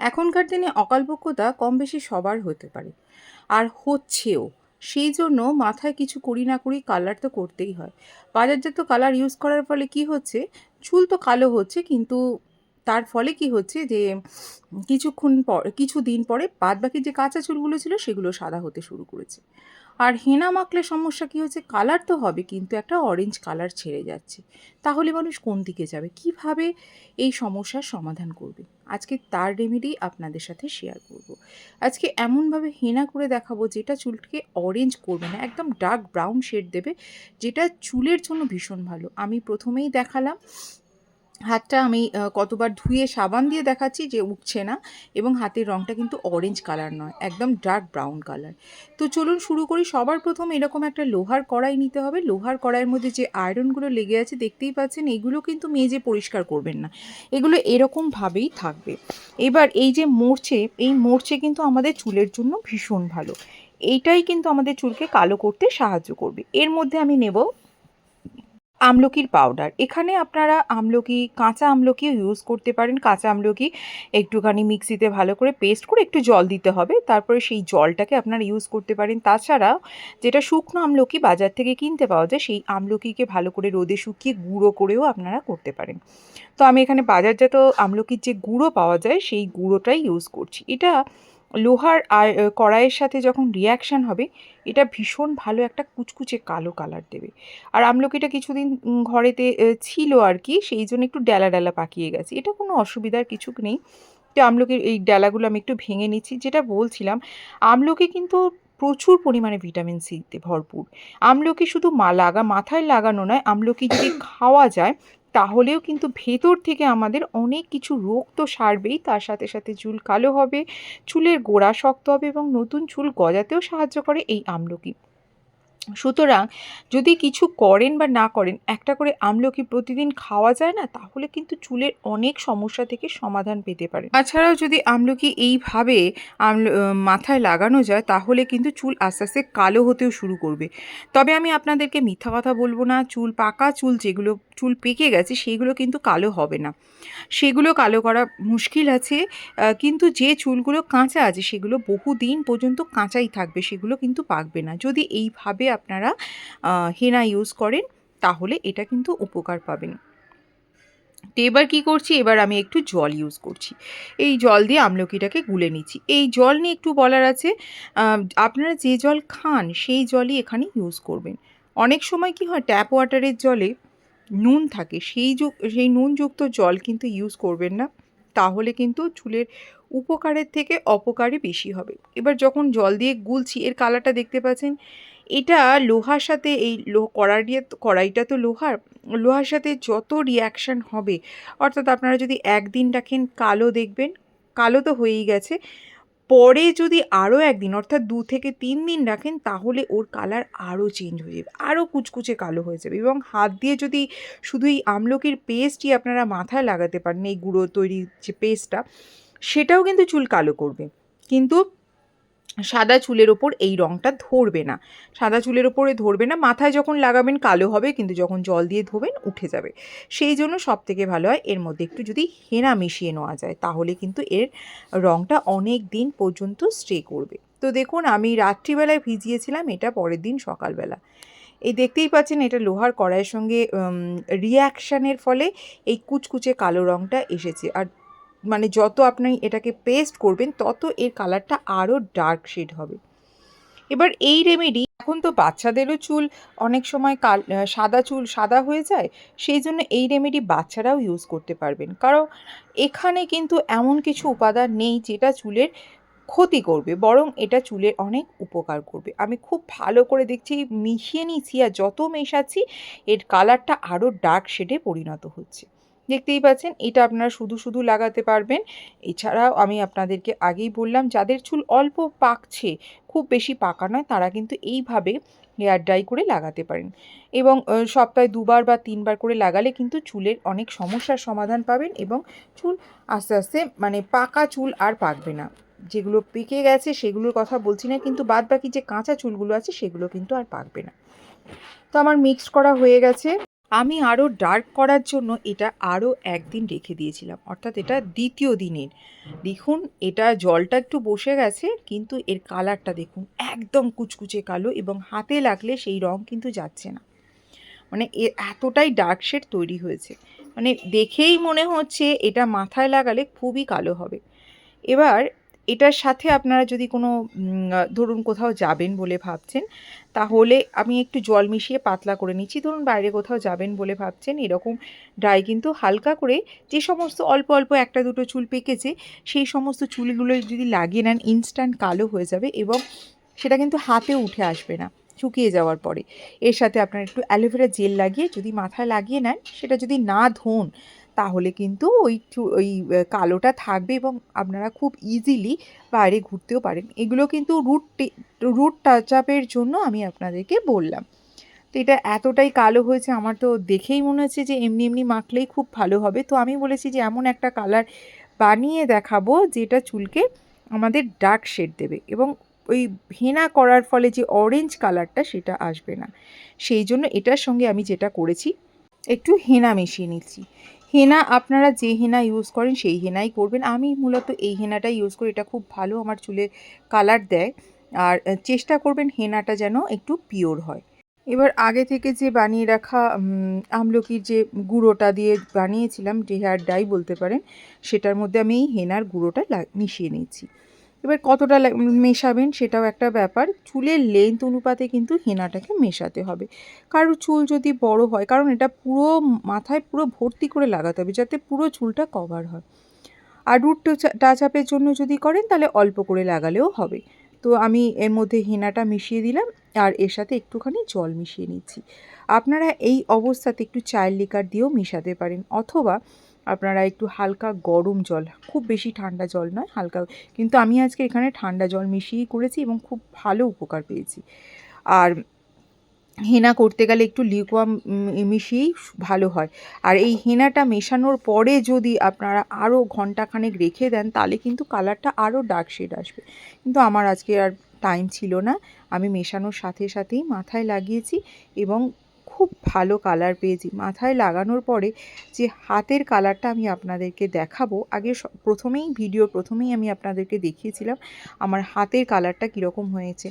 এখনকার দিনে অকালপক্যতা কম বেশি সবার হতে পারে। আর হচ্ছেও। সেই জন্য মাথায় কিছু করি না করি কালার তো করতেই হয়। বাজারজাত কালার ইউজ করার ফলে কি হচ্ছে? চুল তো কালো হচ্ছে, কিন্তু তার ফলে কি হচ্ছে যে, কিছুক্ষণ পর কিছু দিন পরে বাদ বাকি যে কাঁচা চুলগুলো ছিল সেগুলো সাদা হতে শুরু করেছে। আর হেনা মাখলে সমস্যা কী হচ্ছে কালার তো হবে, কিন্তু একটা অরেঞ্জ কালার ছেড়ে যাচ্ছে। তাহলে মানুষ কোন দিকে যাবে? কীভাবে এই সমস্যার সমাধান করবে? আজকে তার রেমেডি আপনাদের সাথে শেয়ার করব। আজকে এমনভাবে হেনা করে দেখাবো যেটা চুলকে অরেঞ্জ করবে না, একদম ডার্ক ব্রাউন শেড দেবে, যেটা চুলের জন্য ভীষণ ভালো। আমি প্রথমেই দেখালাম। হাতটা আমি কতবার ধুয়ে সাবান দিয়ে দেখাচ্ছি যে উঠছে না এবং হাতের রঙটা কিন্তু অরেঞ্জ কালার নয়, একদম ডার্ক ব্রাউন কালার তো চলুন শুরু করি, সবার প্রথম এরকম একটা লোহার কড়াই নিতে হবে। লোহার কড়াইয়ের মধ্যে যে আয়রনগুলো লেগে আছে, দেখতেই পাচ্ছেন এগুলো কিন্তু মেজে পরিষ্কার করবেন না। এগুলো এরকমভাবেই থাকবে। এবার এই যে মরছে এই মরছে কিন্তু আমাদের চুলের জন্য ভীষণ ভালো। এইটাই কিন্তু আমাদের চুলকে কালো করতে সাহায্য করবে। এর মধ্যে আমি নেব আমলকির পাউডার এখানে আপনারা আমলকি, কাঁচা আমলকিও ইউজ করতে পারেন। কাঁচা আমলকি একটুখানি মিক্সিতে ভালো করে পেস্ট করে একটু জল দিতে হবে। তারপরে সেই জলটাকে আপনারা ইউজ করতে পারেন। তাছাড়া যেটা শুকনো আমলকি বাজার থেকে কিনতে পাওয়া যায়, সেই আমলকিকে ভালো করে রোদে শুকিয়ে গুঁড়ো করেও আপনারা করতে পারেন। তো আমি এখানে বাজারজাত আমলকির যে গুঁড়ো পাওয়া যায়, সেই গুঁড়োটাই ইউজ করছি। এটা লোহার কড়াইয়ের সাথে যখন রিয়াকশান হবে, এটা ভীষণ ভালো একটা কুচকুচে কালো কালার দেবে। আর আমলকিটা কিছুদিন ঘরেতে ছিল আর কি, সেই জন্য একটু ডেলা ডেলা পাকিয়ে গেছে। এটা কোনো অসুবিধার কিছু নেই। তো আমলকির এই ডেলাগুলো আমি একটু ভেঙে নিচ্ছি। যেটা বলছিলাম, আমলকি কিন্তু প্রচুর পরিমাণে ভিটামিন সিতে ভরপুর। আমলকি শুধু মা লাগা, মাথায় লাগানো নয়, আমলকি যদি খাওয়া যায় তাহলেও কিন্তু ভেতর থেকে আমাদের অনেক কিছু রোগ তো সারবেই, তার সাথে সাথে চুল কালো হবে, চুলের গোড়া শক্ত হবে এবং নতুন চুল গজাতেও সাহায্য করে এই আমলকি। সুতরাং যদি কিছু করেন বা না করেন, একটা করে আমলকি প্রতিদিন খাওয়া যায় না, তাহলে কিন্তু চুলের অনেক সমস্যা থেকে সমাধান পেতে পারে। তাছাড়াও যদি আমলকি এইভাবে মাথায় লাগানো যায়, তাহলে কিন্তু চুল আস্তে আস্তে কালো হতেও শুরু করবে। তবে আমি আপনাদেরকে মিথ্যা কথা বলব না, চুল পাকা চুল যেগুলো চুল পেকে গেছে, সেইগুলো কিন্তু কালো হবে না। সেগুলো কালো করা মুশকিল আছে কিন্তু যে চুলগুলো কাঁচা আছে, সেগুলো বহুদিন পর্যন্ত কাঁচাই থাকবে, সেগুলো কিন্তু পাকবে না। যদি এইভাবে আপনারা হেনা ইউজ করেন, তাহলে এটা কিন্তু উপকার পাবেন। তো এবার কী করছি? এবার আমি একটু জল ইউজ করছি। এই জল দিয়ে আমলকিটাকে গুলে নিচ্ছি। এই জল নিয়ে একটু বলার আছে আপনারা যে জল খান, সেই জলই এখানে ইউজ করবেন। অনেক সময় কি হয় ট্যাপ ওয়াটারের জলে নুন থাকে, সেই যু সেই নুনযুক্ত জল কিন্তু ইউজ করবেন না। তাহলে কিন্তু চুলের উপকারের থেকে অপকারই বেশি হবে। এবার যখন জল দিয়ে গুলছি, এর কালারটা দেখতে পাচ্ছেন? এটা লোহার সাথে এই লো কড়াই কড়াইটা তো লোহার লোহার সাথে যত রিয়াকশান হবে, অর্থাৎ আপনারা যদি একদিন রাখেন কালো দেখবেন, কালো তো হয়েই গেছে পরে যদি আরও একদিন, অর্থাৎ দু থেকে তিন দিন রাখেন, তাহলে ওর কালার আরও চেঞ্জ হয়ে যাবে আরও কুচকুচে কালো হয়ে যাবে এবং হাত দিয়ে যদি শুধু এই আমলকির পেস্টই আপনারা মাথায় লাগাতে পারেন, এই গুঁড়ো তৈরি যে পেস্টটা সেটাও কিন্তু চুল কালো করবে। কিন্তু সাদা চুলের ওপর এই রঙটা ধরবে না। সাদা চুলের ওপরে ধরবে না, মাথায় যখন লাগাবেন কালো হবে, কিন্তু যখন জল দিয়ে ধোবেন উঠে যাবে। সেই জন্য সব থেকে ভালো হয় এর মধ্যে একটু যদি হেনা মিশিয়ে নেওয়া যায়, তাহলে কিন্তু এর রঙটা অনেক দিন পর্যন্ত স্টে করবে। তো দেখুন, আমি রাত্রিবেলায় ভিজিয়েছিলাম, এটা পরের দিন সকালবেলা। এই দেখতেই পাচ্ছেন, এটা লোহার কড়াইয়ের সঙ্গে রিয়াকশানের ফলে এই কুচকুচে কালো রঙটা এসেছে। আর মানে যত আপনি এটাকে পেস্ট করবেন, তত এর কালারটা আরও ডার্ক শেড হবে। এবার এই রেমেডি এখন তো বাচ্চাদেরও চুল অনেক সময় কাল সাদা চুল সাদা হয়ে যায়, সেই জন্য এই রেমেডি বাচ্চারাও ইউজ করতে পারবেন। কারণ এখানে কিন্তু এমন কিছু উপাদান নেই যেটা চুলের ক্ষতি করবে, বরং এটা চুলের অনেক উপকার করবে। আমি খুব ভালো করে দেখছি, মিশিয়ে নিচ্ছি আর যত মেশাচ্ছি, এর কালারটা আরও ডার্ক শেডে পরিণত হচ্ছে। দেখতেই পাচ্ছেন, এটা আপনারা শুধু শুধু লাগাতে পারবেন। এছাড়াও আমি আপনাদেরকে আগেই বললাম, যাদের চুল অল্প পাকছে, খুব বেশি পাকা নয়, তারা কিন্তু এইভাবে হেয়ার ড্রাই করে লাগাতে পারেন। এবং সপ্তাহে দুবার বা তিনবার করে লাগালে কিন্তু চুলের অনেক সমস্যার সমাধান পাবেন এবং চুল আস্তে আস্তে মানে পাকা চুল আর পাকবে না। যেগুলো পেকে গেছে, সেগুলোর কথা বলছি না, কিন্তু বাদ বাকি যে কাঁচা চুলগুলো আছে, সেগুলো কিন্তু আর পাকবে না। তো আমার মিক্সড করা হয়ে গেছে। আমি আরও ডার্ক করার জন্য এটা আরও একদিন রেখে দিয়েছিলাম। অর্থাৎ এটা দ্বিতীয় দিনের। দেখুন, এটা জলটা একটু বসে গেছে, কিন্তু এর কালারটা দেখুন, একদম কুচকুচে কালো এবং হাতে লাগলে সেই রং কিন্তু যাচ্ছে না। মানে এতটাই ডার্ক শেড তৈরি হয়েছে। মানে দেখেই মনে হচ্ছে এটা মাথায় লাগালে খুবই কালো হবে। এবার এটার সাথে আপনারা যদি কোনো ধরুন কোথাও যাবেন বলে ভাবছেন, তাহলে আমি একটু জল মিশিয়ে পাতলা করে নিচ্ছি। ধরুন বাইরে কোথাও যাবেন বলে ভাবছেন, এরকম ড্রাই কিন্তু হালকা করে যে সমস্ত অল্প অল্প একটা দুটো চুল পেকেছে, সেই সমস্ত চুলগুলো যদি লাগিয়ে নেন ইনস্ট্যান্ট কালো হয়ে যাবে এবং সেটা কিন্তু হাতে উঠে আসবে না, শুকিয়ে যাওয়ার পরে। এর সাথে আপনার একটু অ্যালোভেরা জেল লাগিয়ে যদি মাথায় লাগিয়ে নেন, সেটা যদি না ধোন তাহলে কিন্তু ওই ওই কালোটা থাকবে এবং আপনারা খুব ইজিলি বাইরে ঘুরতেও পারেন। এগুলো কিন্তু রুট রুট টাচ আপের জন্য আমি আপনাদেরকে বললাম। তো এটা এতটাই কালো হয়েছে, আমার তো দেখেই মনে হচ্ছে যে এমনি এমনি মাখলেই খুব ভালো হবে। তো আমি বলেছি যে এমন একটা কালার বানিয়ে দেখাবো যেটা চুলকে আমাদের ডার্ক শেড দেবে এবং ওই হেনা করার ফলে যে অরেঞ্জ কালারটা সেটা আসবে না। সেই জন্য এটার সঙ্গে আমি যেটা করেছি, একটু হেনা মিশিয়ে নিচ্ছি। হেনা, আপনারা যে হেনা ইউজ করেন সেই হেনাই করবেন। আমি মূলত এই হেনাটাই ইউজ করি, এটা খুব ভালো আমার চুলে কালার দেয়। আর চেষ্টা করবেন হেনাটা যেন একটু পিওর হয়। এবার আগে থেকে যে বানিয়ে রাখা আমলকির যে গুঁড়োটা দিয়ে বানিয়েছিলাম, যে হেয়ার ডাই বলতে পারেন, সেটার মধ্যে আমি এই হেনার গুঁড়োটা মিশিয়ে নিচ্ছি এবার কতটা মেশাবেন সেটাও একটা ব্যাপার। চুলের লেন্থ অনুপাতে কিন্তু হেনাটাকে মেশাতে হবে। কারোর চুল যদি বড় হয়, কারণ এটা পুরো মাথায় পুরো ভর্তি করে লাগাতে হবে যাতে পুরো চুলটা কভার হয়। আর রুট টাচ আপের জন্য যদি করেন, তাহলে অল্প করে লাগালেও হবে। তো আমি এর মধ্যে হেনাটা মিশিয়ে দিলাম, আর এর সাথে একটুখানি জল মিশিয়ে নিচ্ছি। আপনারা এই অবস্থাতে একটু চায়ের লিকার দিয়েও মিশাতে পারেন, অথবা আপনারা একটু হালকা গরম জল, খুব বেশি ঠান্ডা জল নয়, হালকা, কিন্তু আমি আজকে এখানে ঠান্ডা জল মিশিয়েই করেছি এবং খুব ভালো উপকার পেয়েছি। আর হেনা করতে গেলে একটু লিকুয়াম মিশিয়েই ভালো হয়। আর এই হেনাটা মেশানোর পরে যদি আপনারা আরও ঘন্টাখানেক রেখে দেন, তাহলে কিন্তু কালারটা আরও ডার্ক শেড আসবে। কিন্তু আমার আজকে আর টাইম ছিল না। আমি মেশানোর সাথে সাথেই মাথায় লাগিয়েছি এবং খুব ভালো কালার পেয়েছি। মাথায় লাগানোর পরে যে হাতের কালারটা আমি আপনাদেরকে দেখাবো, আগে প্রথমেই ভিডিও প্রথমেই আমি আপনাদেরকে দেখিয়েছিলাম আমার হাতের কালারটা কীরকম হয়েছে।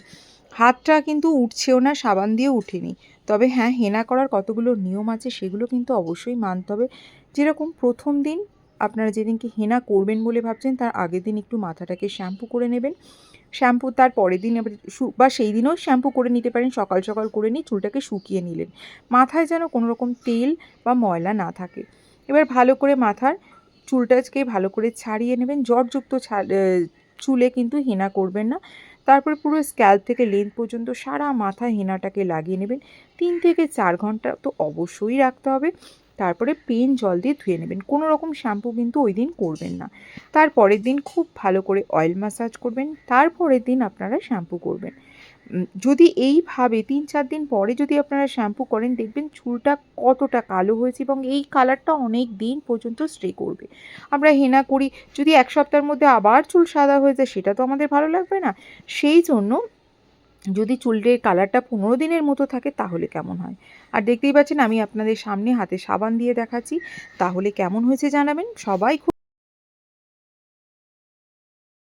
হাতটা কিন্তু উঠছেও না, সাবান দিয়ে উঠেনি। তবে হ্যাঁ হেনা করার কতগুলো নিয়ম আছে সেগুলো কিন্তু অবশ্যই মানতে হবে। যেরকম প্রথম দিন আপনারা যেদিনকে হেনা করবেন বলে ভাবছেন, তার আগের দিন একটু মাথাটাকে শ্যাম্পু করে নেবেন। শ্যাম্পু তার পরের দিন বা সেই দিনও শ্যাম্পু করে নিতে পারেন, সকাল সকাল করে নিয়ে চুলটাকে শুকিয়ে নিলেন। মাথায় যেন কোনো রকম তেল বা ময়লা না থাকে। এবার ভালো করে মাথার চুলটাকে ভালো করে ছাড়িয়ে নেবেন। জটযুক্ত চুলে কিন্তু হেনা করবেন না। তারপরে পুরো স্ক্যাল্প থেকে লেন্থ পর্যন্ত সারা মাথায় হেনাটাকে লাগিয়ে নেবেন। তিন থেকে চার ঘণ্টা তো অবশ্যই রাখতে হবে। তারপরে পেন জল দিয়ে ধুয়ে নেবেন। কোনো রকম শ্যাম্পু কিন্তু ওই দিন করবেন না। তারপরের দিন খুব ভালো করে অয়েল ম্যাসাজ করবেন। তারপরের দিন আপনারা শ্যাম্পু করবেন। যদি এইভাবে তিন চার দিন পরে যদি আপনারা শ্যাম্পু করেন, দেখবেন চুলটা কতটা কালো হয়েছে এবং এই কালারটা অনেক দিন পর্যন্ত স্টে করবে। আমরা হেনা করি, যদি এক সপ্তাহের মধ্যে আবার চুল সাদা হয়ে যায়, সেটা তো আমাদের ভালো লাগবে না। সেই জন্য যদি চুলটির কালারটা পনেরো দিনের মতো থাকে, তাহলে কেমন হয়? আর দেখতেই পাচ্ছেন, আমি আপনাদের সামনে হাতে সাবান দিয়ে দেখাচ্ছি। তাহলে কেমন হয়েছে জানাবেন? সবাই খুব